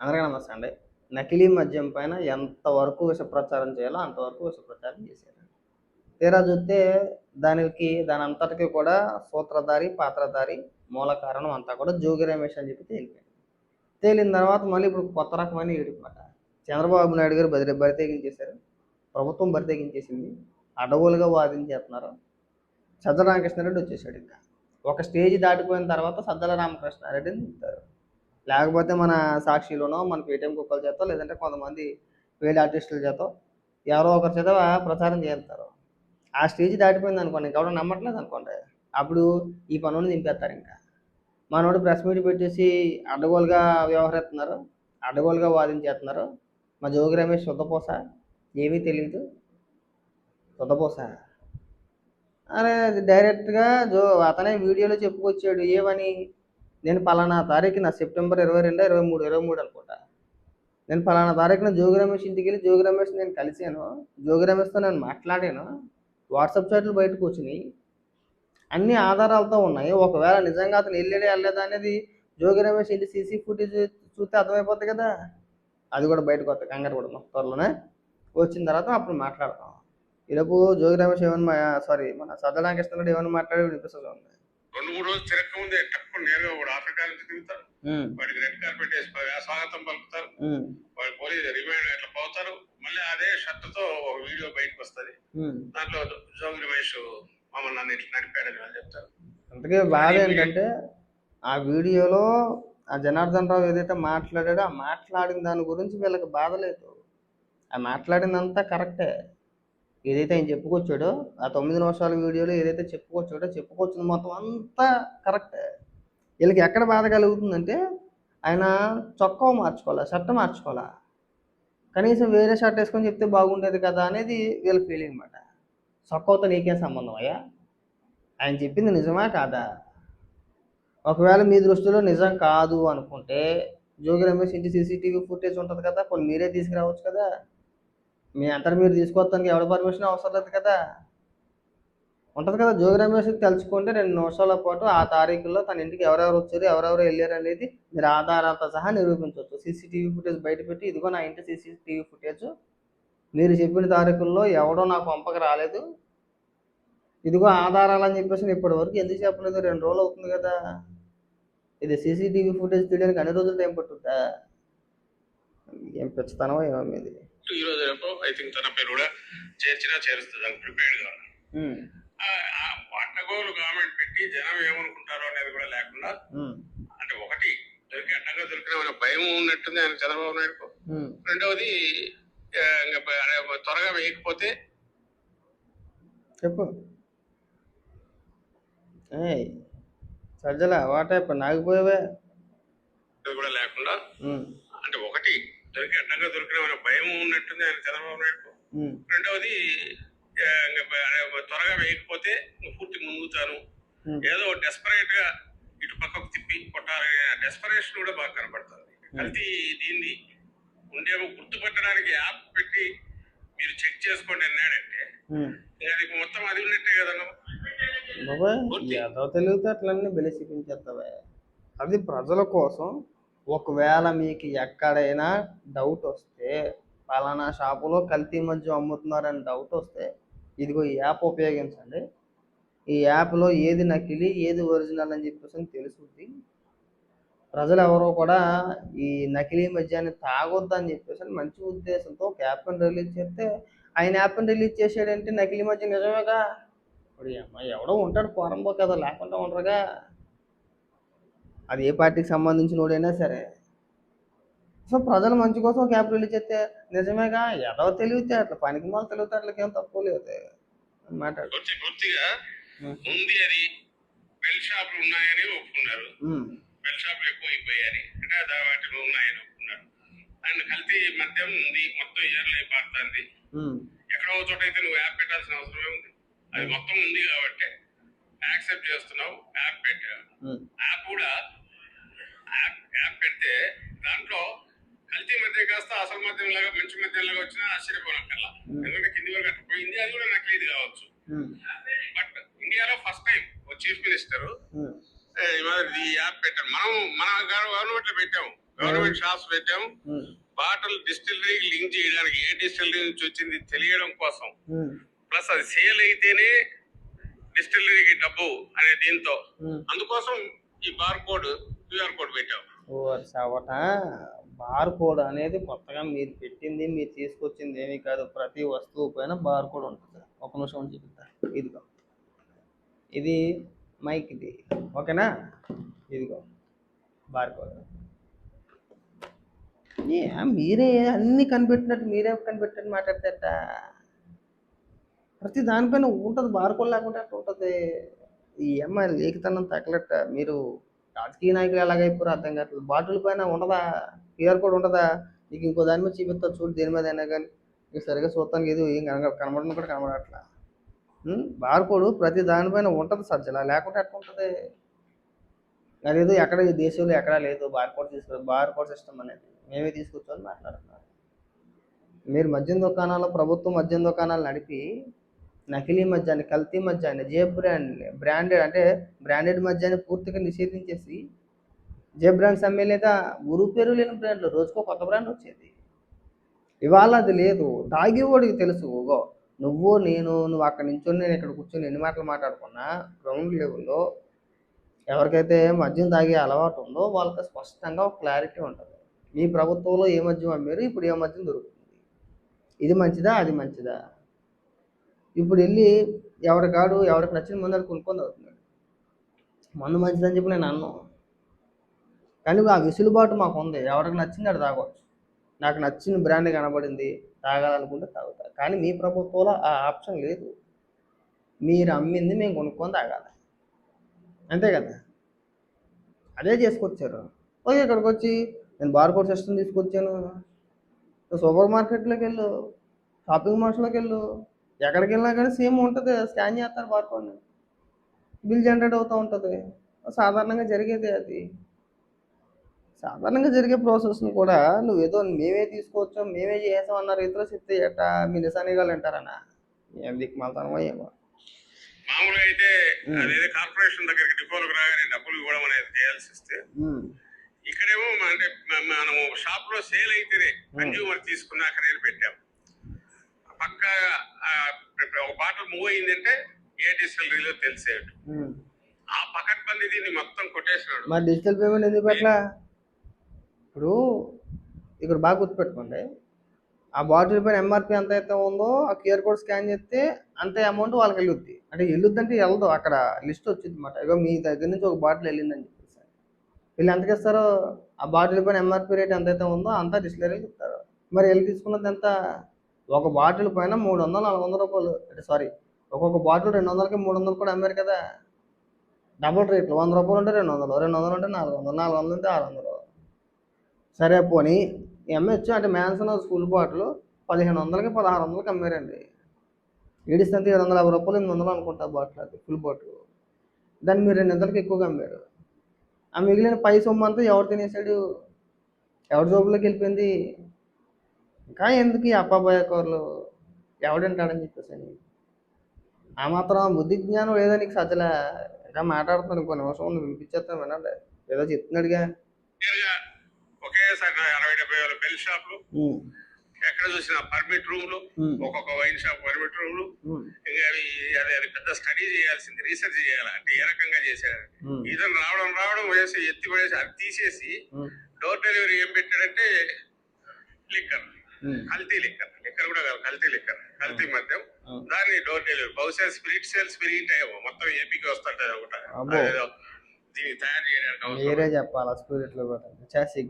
అందరికీ నమస్తే అండి. నకిలీ మద్యం పైన ఎంతవరకు విషప్రచారం చేయాలో అంతవరకు విషప్రచారం చేశారు. తీరా చూస్తే దానికి దాని అంతటికి కూడా సూత్రధారి పాత్రధారి మూల కారణం అంతా కూడా జోగి రమేష్ అని చెప్పి తేలిపోయింది. తేలిన తర్వాత మళ్ళీ ఇప్పుడు కొత్త రకమైన ఏడుపట చంద్రబాబు నాయుడు గారు బరి బరితెగించేశారు. ప్రభుత్వం బరితేగించేసింది. అడవులుగా వాదించేస్తున్నారు. సజ్జల రామకృష్ణారెడ్డి వచ్చేసాడు ఇంకా. ఒక స్టేజ్ దాటిపోయిన తర్వాత సజ్జల రామకృష్ణారెడ్డిని చెప్తారు లేకపోతే మన సాక్షిలోనో మన పేటీఎం కుక్కల చేత లేదంటే కొంతమంది వేడి ఆర్టిస్టుల చేత ఎవరో ఒకరి చేత ప్రచారం చేస్తారు. ఆ స్టేజ్ దాటిపోయింది అనుకోండి ఇంకెవడో నమ్మట్లేదు అనుకోండి. అప్పుడు ఈ పనులను దింపేస్తారు ఇంకా. మనోడు ప్రెస్ మీట్ పెట్టేసి అడ్డగోలుగా వ్యవహరిస్తున్నారు అడ్డగోలుగా వాదించేస్తున్నారు. మా జోగి రమేష్ శుద్ధపోస ఏమీ తెలియదు శుద్ధపోస అరే డైరెక్ట్గా జో అతనే వీడియోలో చెప్పుకొచ్చాడు ఏమని? నేను పలానా తారీఖున సెప్టెంబర్ ఇరవై రెండు ఇరవై మూడు ఇరవై మూడు అనుకుంటా. నేను పలానా తారీఖున జోగి రమేష్ ఇంటికి వెళ్ళి జోగి రమేష్ నేను కలిశాను. జోగి రమేష్తో నేను మాట్లాడాను. వాట్సాప్ చాట్లు బయటకు వచ్చినాయి అన్ని ఆధారాలతో ఉన్నాయి. ఒకవేళ నిజంగా అతను వెళ్ళాడే వెళ్ళలేదా అనేది జోగి రమేష్ ఇంటి సీసీ ఫుటేజ్ చూస్తే అర్థమైపోతుంది కదా. అది కూడా బయటకు వస్తుంది కంగారు కూడా త్వరలోనే వచ్చిన తర్వాత అప్పుడు మాట్లాడతాం. ఈలోపు జోగి రమేష్ ఏమన్నా సారీ మన సజ్జనాకృష్ణ కూడా ఏమైనా మాట్లాడి వినిపిస్తుంది ఉంది. రెండు మూడు రోజులు తిరగక ముందే టక్కుని నేరుగా వాడు ఆఫ్రికా నుంచి దిగుతారు వాడికి రెడ్ కార్పెట్ వేసి స్వాగతం పలుకుతారు. వాడి పోలీసు రిమైండ్ ఇట్లా పోతారు. మళ్ళీ అదే షర్ట్తో ఒక వీడియో బయటకు వస్తది. దాంట్లో జోగి రమేష్ మమ్మల్ని నన్ను ఇట్లా నడిపాడని వాళ్ళు చెప్తారు. అందుకే బాధ ఏంటంటే ఆ వీడియోలో ఆ జనార్దన్ రావు ఏదైతే మాట్లాడాడో ఆ మాట్లాడిన దాని గురించి వీళ్ళకి బాధ లేదు. ఆ మాట్లాడిందంతా కరెక్టే. ఏదైతే ఆయన చెప్పుకొచ్చాడో ఆ తొమ్మిది నిమిషాల వీడియోలో ఏదైతే చెప్పుకొచ్చాడో చెప్పుకొచ్చింది మొత్తం అంతా కరెక్ట్ వీళ్ళకి ఎక్కడ బాధ కలుగుతుందంటే ఆయన చొక్కా మార్చుకోవాలా షర్ట్ మార్చుకోవాలా? కనీసం వేరే షర్ట్ వేసుకొని చెప్తే బాగుండేది కదా అనేది వీళ్ళ ఫీలింగ్ అనమాట చొక్కాతో నీకేం సంబంధం అయ్యా? ఆయన చెప్పింది నిజమా కాదా? ఒకవేళ మీ దృష్టిలో నిజం కాదు అనుకుంటే జోగి రమేష్ ఇంటి సీసీటీవీ ఫుటేజ్ ఉంటుంది కదా కొన్ని మీరే తీసుకురావచ్చు కదా. మీ అంతా మీరు తీసుకొస్తానికి ఎవరి పర్మిషన్ అవసరం లేదు కదా? ఉంటుంది కదా జోగి రమేష్ తెలుసుకుంటే రెండు నిమిషాల పాటు ఆ తారీఖుల్లో తన ఇంటికి ఎవరెవరు వచ్చారు ఎవరెవరు వెళ్ళారు అనేది మీరు ఆధారాలతో సహా నిరూపించవచ్చు. సీసీటీవీ ఫుటేజ్ బయట పెట్టి ఇదిగో నా ఇంటి సీసీటీవీ ఫుటేజ్ మీరు చెప్పిన తారీఖుల్లో ఎవడో నాకు పంపక రాలేదు. ఇదిగో ఆధారాలు అని చెప్పేసి ఇప్పటి వరకు ఎందుకు చెప్పలేదు? రెండు రోజులు అవుతుంది కదా. ఇది సీసీటీవీ ఫుటేజ్ తీయడానికి అన్ని రోజులు టైం పట్టుద్దా? ఏం పెంచుతానో ఏమో మీది. ఈ రోజు రేపు ఐ థింక్ తన పేరు కూడా చేర్చినా చేరుస్తుంది. అని ప్రిపేర్డ్గా అడ్డగోలు కామెంట్ పెట్టి జనం ఏమనుకుంటారో అనేది కూడా లేకుండా అంటే ఒకటి దొరికి అడ్డంగా దొరికిన భయం ఉన్నట్టుంది ఆయన చంద్రబాబు నాయుడుకు. రెండవది త్వరగా వేయకపోతే చెప్పు. సజ్జల వాట్ ఇప్పుడు నాగిపోయావే అది కూడా లేకుండా అంటే ఒకటి దొరికి అడ్డంగా దొరికిన భయం ఉన్నట్టుంది ఆయన చంద్రబాబు నాయుడుకు ఉమ్, రెండవది త్వరగా వేయకపోతే పూర్తి మునుగుతాను ఉమ్. ఏదో డెస్పరేట్గా ఇటు పక్కకు తిప్పి కొట్టాలి. డెస్పరేషన్ కూడా బాగా కనపడుతుంది. కల్తీ దీన్ని ఉండేమో గుర్తుపట్టడానికి యాప్ పెట్టి మీరు చెక్ చేసుకోండి అన్నాడంటే అది మొత్తం అది ఉన్నట్టే కదా బాబాయ్ ఏదో తెలివితే అట్లన్నీ బెలి చూపించేస్తావే అది ప్రజల కోసం ఒకవేళ మీకు ఎక్కడైనా డౌట్ వస్తే పలానా షాపులో కల్తీ మధ్య అమ్ముతున్నారని డౌట్ వస్తే ఇదిగో ఈ యాప్ ఉపయోగించండి. ఈ యాప్లో ఏది నకిలీ ఏది ఒరిజినల్ అని చెప్పేసి తెలుసుద్ది. ప్రజలు ఎవరో కూడా ఈ నకిలీ మద్యాన్ని తాగొద్దని చెప్పేసి మంచి ఉద్దేశంతో ఒక యాప్ని రిలీజ్ చేస్తే ఆయన యాప్ని రిలీజ్ చేసాడంటే నకిలీ మద్యం నిజమేగా? ఇప్పుడు అమ్మాయి ఎవడో ఉంటాడు పోరంబో కదా లేకుండా ఉండరుగా. అది ఏ పార్టీకి సంబంధించిన వాడైనా సరే. సో ప్రజల మంచి కోసం ఒక యాప్ రిలీజ్ చేస్తే నిజమేగా? ఏదో తెలివితే అట్లా పనికి మాల తెలివితే అట్లకి ఏం తక్కువ లేదు మాట్లాడు. ఉంది అది. బెల్ షాపులు ఉన్నాయని ఒప్పుకున్నారు. బెల్ షాపులు ఎక్కువ అయిపోయాయని అంటే అది వాటిలో ఉన్నాయని ఒప్పుకున్నారు. అండ్ కల్తీ మద్యం ఉంది. మొత్తం పారుతుంది ఉమ్, ఎక్కడో చోట అయితే నువ్వు యాప్ పెట్టాల్సిన అవసరమే ఉంది. అది మొత్తం ఉంది కాబట్టి. యాక్సెప్ట్ చేస్తున్నావు యాప్ పెట్టావు. ఉమ్, యాప్ కూడా యాప్ యాప్ పెడితే దాంట్లో కల్తీ మధ్య కాస్త అసలు మద్యం లాగా మంచి మద్యం లాగా వచ్చినా ఆశ్చర్యపోనక్కర్లా ఎందుకంటే కింది వరకు అట్లా పోయింది అది కూడా నకిలీది కావచ్చు. ఉమ్, బట్ ఇండియాలో ఫస్ట్ టైం ఒక చీఫ్ మినిస్టర్ ఈ యాప్ పెట్టారు. మనం మన గవర్నమెంట్లో పెట్టాము. గవర్నమెంట్ షాప్స్ పెట్టాం ఉమ్, బాటిల్ డిస్టిలరీకి లింక్ చేయడానికి ఏ డిస్టిలరీ నుంచి వచ్చింది తెలియడం కోసం. ప్లస్ అది సేల్ అయితేనే డిస్టిలరీకి డబ్బు అనే దీంతో. అందుకోసం ఈ బార్ కోడ్ క్యూఆర్ కోడ్ పెట్టాం. ఓ సవట బార్ కోడ్ అనేది కొత్తగా మీరు పెట్టింది మీరు తీసుకొచ్చింది ఏమీ కాదు. ప్రతి వస్తువు పైన బార్ కోడ్ ఉంటుంది ఒక నిమిషం చూపిస్తా ఇదిగో. ఇది మైక్ ఇది. ఓకేనా? ఇదిగో. Bar code. మీరే అన్ని కనిపెట్టినట్టు మీరే కనిపెట్టినట్టు మాట్లాడతారట. ప్రతి దానిపైన ఉంటుంది బార్కోలు లేకుండా ఎట్లా ఉంటుంది. ఈ అమ్మాయి లేఖతనం తగలట మీరు రాజకీయ నాయకులు ఎలాగైపోయారు అర్థం కావట్లేదు. బాటిల్ పైన ఉండదా? క్యూఆర్ కోడ్ ఉండదా? నీకు ఇంకో దాని మీద చూపిస్తా చూడు దేని మీద అయినా కానీ. నీకు సరిగ్గా చూస్తానికి ఏదో ఏం కనగ కనబడడం కూడా కనబడట్లా. ఉం? బార్ కోడ్ ప్రతి దానిపైన ఉంటుంది సజ్జల లేకుంటే ఎట్లా ఉంటుంది. అదేదో ఎక్కడ ఈ దేశంలో ఎక్కడా లేదు. Bar code barcode bar code system అనేది. మేమే తీసుకొచ్చామని మాట్లాడుతున్నారు మీరు మద్యం దుకాణాలు ప్రభుత్వం మద్యం దుకాణాలు నడిపి నకిలీ మద్యాన్ని కల్తీ మద్యాన్ని జే బ్రాండ్ బ్రాండెడ్ అంటే బ్రాండెడ్ మద్యాన్ని పూర్తిగా నిషేధించేసి జే బ్రాండ్స్ అమ్మే లేదా గురు పేరు లేని బ్రాండ్లు రోజుకో కొత్త బ్రాండ్ వచ్చేది. ఇవాళ అది లేదు. తాగేవాడికి తెలుసు. ఓగో నువ్వు నేను నువ్వు అక్కడ నించొని నేను ఇక్కడ కూర్చొని ఎన్ని మాటలు మాట్లాడుకున్నా గ్రౌండ్ లెవెల్లో ఎవరికైతే మద్యం తాగే అలవాటు ఉందో వాళ్ళకి స్పష్టంగా ఒక క్లారిటీ ఉంటుంది. మీ ప్రభుత్వంలో ఏ మద్యం అమ్మారు ఇప్పుడు ఏ మద్యం దొరుకుతుంది? ఇది మంచిదా? అది మంచిదా? ఇప్పుడు వెళ్ళి ఎవరి కాడు ఎవరికి నచ్చిన మందు కొనుక్కొని అవుతున్నాడు మందు మంచిదని చెప్పి నేను అన్నాను కానీ ఆ వెసులుబాటు మాకు ఉంది. ఎవరికి నచ్చింది అది తాగవచ్చు నాకు నచ్చిన బ్రాండ్ కనబడింది తాగాలనుకుంటే తాగుతా. కానీ మీ ప్రభుత్వంలో ఆ ఆప్షన్ లేదు. మీరు అమ్మింది మేము కొనుక్కొని తాగాలి. అంతే కదా? అదే చేసుకొచ్చారు. ఓకే ఇక్కడికి వచ్చి నేను బార్కోడ్ సిస్టమ్ తీసుకొచ్చాను. సూపర్ మార్కెట్లోకి వెళ్ళు షాపింగ్ మాల్స్లోకి వెళ్ళు. ఎక్కడికి వెళ్ళినా కానీ సేమ్ ఉంటుంది. స్కాన్ చేస్తారు బార్కోడ్ని. బిల్ జనరేట్ అవుతూ ఉంటుంది. సాధారణంగా జరిగేదే అది. సాధారణంగా జరిగే ప్రాసెస్ని కూడా నువ్వు ఏదో మేమే తీసుకోవచ్చాం మేమే చేసాం అన్న రీతిలో చెప్తే ఎట్టా మీ నిశానిగాలు అంటారన్నా ఏం దిక్కు మాత్రమో ఏమో. మామూలుగా అయితే. అదేదో కార్పొరేషన్ దగ్గరికి డిపోలకు రాగానే డబ్బులు ఇవ్వడం అనేది చేయాల్సి వస్తే ఇక్కడేమో అంటే మనము షాప్లో సేల్ అయితేనే కన్జ్యూమర్ తీసుకున్నాక నేను పెట్టాం. పక్క ఒక బాటిల్ మూవ్ అయిందంటే ఏ డిస్టిలరీలో తెలిసేటు ఉమ్. ఆ పకడ్బందీ దీన్ని మొత్తం కొట్టేసినాడు. మరి డిజిటల్ పేమెంట్ ఎందుకు పెట్టలా? ఇప్పుడు ఇక్కడ బాగా గుర్తుపెట్టుకోండి. ఆ బాటిల్ పైన ఎంఆర్పి ఎంత అయితే ఉందో ఆ క్యూఆర్ కోడ్ స్కాన్ చేస్తే అంతే అమౌంట్ వాళ్ళకి వెళ్ళుద్ది. అంటే వెళ్ళుద్ది అంటే వెళ్ళదు. అక్కడ లిస్ట్ వచ్చింది అనమాట ఇగో మీ దగ్గర నుంచి ఒక బాటిల్ వెళ్ళిందని చెప్పేసి. వీళ్ళు ఎంతకి ఇస్తారో ఆ బాటిల్ పైన ఎంఆర్పి రేట్ ఎంత అయితే ఉందో అంతా డిస్ప్లేకి ఇస్తారు. మరి వెళ్ళి తీసుకున్నది ఎంత? ఒక బాటిల్ పైన మూడు వందలు నాలుగు వందల రూపాయలు. అంటే సారీ ఒక్కొక్క బాటిల్ రెండు వందలకి మూడు వందలు కూడా అమ్మారు కదా. డబుల్ రేట్లు వంద రూపాయలు ఉంటే రెండు వందలు రెండు వందలు ఉంటే నాలుగు వందలు నాలుగు వందలు ఉంటే ఆరు వందలు సరే పోనీ ఎంహెచ్ అంటే మ్యాన్సన్ స్కూల్ బాటిల్ పదిహేను వందలకి పదహారు వందలకి అమ్మారండి. ఏడిస్తే ఏడు వందల యాభై రూపాయలు ఎనిమిది వందలు అనుకుంటా బాటిల్ అది ఫుల్ బాటిల్. దాన్ని మీరు రెండు వందలకి ఎక్కువగా అమ్మారు. ఆ మిగిలిన పై సొమ్ము అంతా ఎవరు తినేసాడు ఎవరి జోబులోకి వెళ్ళిపోయింది? ఇంకా ఎందుకు ఈ అప్పాబాయ కూరలు ఎవడంటాడని చెప్పేసి అని. ఆ మాత్రం బుద్ధి జ్ఞానం లేదో నీకు సజ్జల ఇంకా మాట్లాడుతున్నాను కొన్ని నిమిషం వినిపించేస్తాను వినండి. ఏదో చెప్తున్నాడుగా. ఒకేసారి అరవై డెబ్బై వేల బెల్ షాప్లు. ఉమ్, ఎక్కడ చూసినా పర్మిట్ రూమ్లు ఒక్కొక్క వైన్ షాప్ పర్మిట్ రూమ్లు. ఇంకా అది అది పెద్ద స్టడీ చేయాల్సింది రీసెర్చ్ చేయాలి? అంటే ఏ రకంగా చేశారు? ఇతను రావడం రావడం వేసి ఎత్తి పడేసి అది తీసేసి డోర్ డెలివరీ ఏం పెట్టాడంటే లిక్కర్. కల్తీ లిక్కర్ లిక్కర్ కూడా కాదు కల్తీ లిక్కర్ కల్తీ మద్యం. దాన్ని డోర్ డెలివరీ బహుశా స్పిరిట్ సేల్ స్పిరిట్ ఏమో. మొత్తం ఏపీకి వస్తుంటది ఒకటి. దీన్ని తయారు చేయడానికి మీరే చెప్పాలి స్పిరిట్లో కూడా చేసి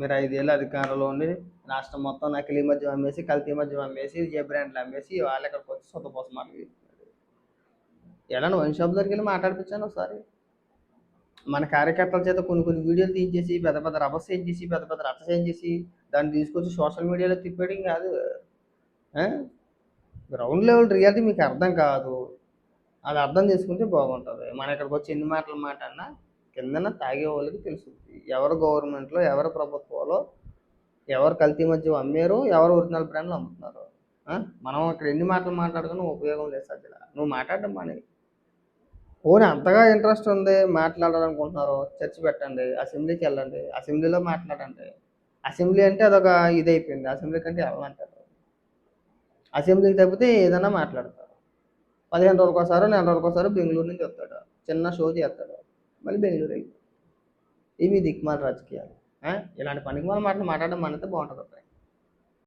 మీరు ఐదేళ్ళు అధికారంలో ఉండి రాష్ట్రం మొత్తం నకిలీ మద్యం అమ్మేసి కల్తీ మద్యం అమ్మేసి జే బ్రాండ్లు అమ్మేసి వాళ్ళు ఎక్కడికి వచ్చి సొంత కోసం మాట్లాడి ఎలా వైన్ షాప్ దగ్గరికి వెళ్ళి మాట్లాడిపించాను ఒకసారి. మన కార్యకర్తల చేత కొన్ని కొన్ని వీడియోలు తీయించేసి పెద్ద పెద్ద రభస్ చేసి పెద్ద పెద్ద రచ్చ చేసి దాన్ని తీసుకొచ్చి సోషల్ మీడియాలో తిప్పేయడం కాదు. గ్రౌండ్ లెవెల్ రియాలిటీ మీకు అర్థం కాదు. అది అర్థం చేసుకుంటే బాగుంటుంది. మన ఇక్కడికి వచ్చి ఎన్ని మాటలు మాట అన్నా కిందన తాగే వాళ్ళకి తెలుస్తుంది ఎవరు గవర్నమెంట్లో ఎవరు ప్రభుత్వంలో ఎవరు కల్తీ మధ్య అమ్మారు ఎవరు ఒరిజినల్ బ్రాండ్లు అమ్ముతున్నారు. మనం అక్కడ ఎన్ని మాటలు మాట్లాడుకున్నా ఉపయోగం లేదు సజ్జల. నువ్వు మాట్లాడడం మానే పోనీ అంతగా ఇంట్రెస్ట్ ఉంది మాట్లాడాలనుకుంటున్నారు చర్చ పెట్టండి అసెంబ్లీకి వెళ్ళండి అసెంబ్లీలో మాట్లాడండి. అసెంబ్లీ అంటే అదొక ఇది అయిపోయింది అసెంబ్లీ కంటే వెళ్ళమంటారు అసెంబ్లీకి తప్పితే ఏదైనా మాట్లాడతారు. పదిహేను రోజులకు ఒకసారి నెల రోజులకు ఒకసారి బెంగళూరు నుంచి వస్తాడు. చిన్న షో చేస్తాడు. మళ్ళీ బెంగళూరు వెళ్ళి ఇవి దిక్కుమాల రాజకీయాలు? ఇలాంటి పనికి మన మాటలు మాట్లాడడం మనతో బాగుంటుంది.